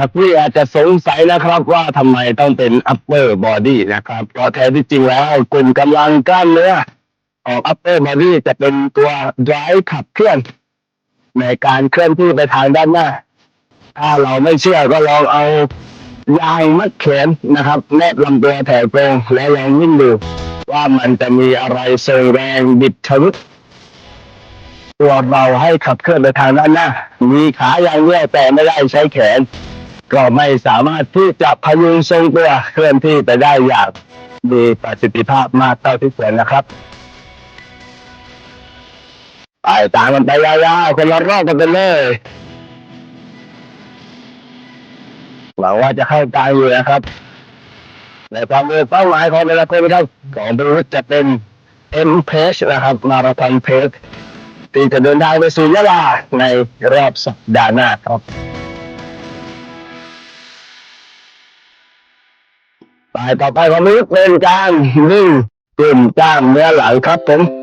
นักวิ่งอาจจะสงสัยนะครับว่าทำไมต้องเป็น upper body นะครับเพราะแท้ที่จริงแล้วกลุ่มกำลังกล้ามเนื้อของ upper body จะเป็นตัว drive ขับเคลื่อน ในการเคลื่อนที่ไปทางด้านหน้า ถ้าเราไม่เชื่อก็ลองเอายางมัดแขนนะครับ แนบลำตัวแถวตรงและลองวิ่งดูว่ามันจะมีอะไรเสริงแรงบิดชะลุดตัวเราให้ขับเคลื่อนไปทางด้านหน้า มีขาอย่างเดียวแต่ไม่ได้ใช้แขน ก็ไม่สามารถที่จะพยุงทรงตัวเคลื่อนที่ไปได้อย่างมีประสิทธิภาพมากเท่าที่ควรนะครับไปตามมันไปยาวๆคนละรอบกันไปเลยหวังว่าจะเข้าใจอยู่นะครับ ในความเป็นเป้าหมายของแต่ละคนนะครับของบริษัทจะเป็น M p a g e นะครับ มาราธอนเพจที่จะเดินทางไปสู่ยะลาในรอบสัปดาห์หน้าครับายต่อไปก็มีเป็นการวิ่งกลุ่มกล้ามเนื้อหลังครับผม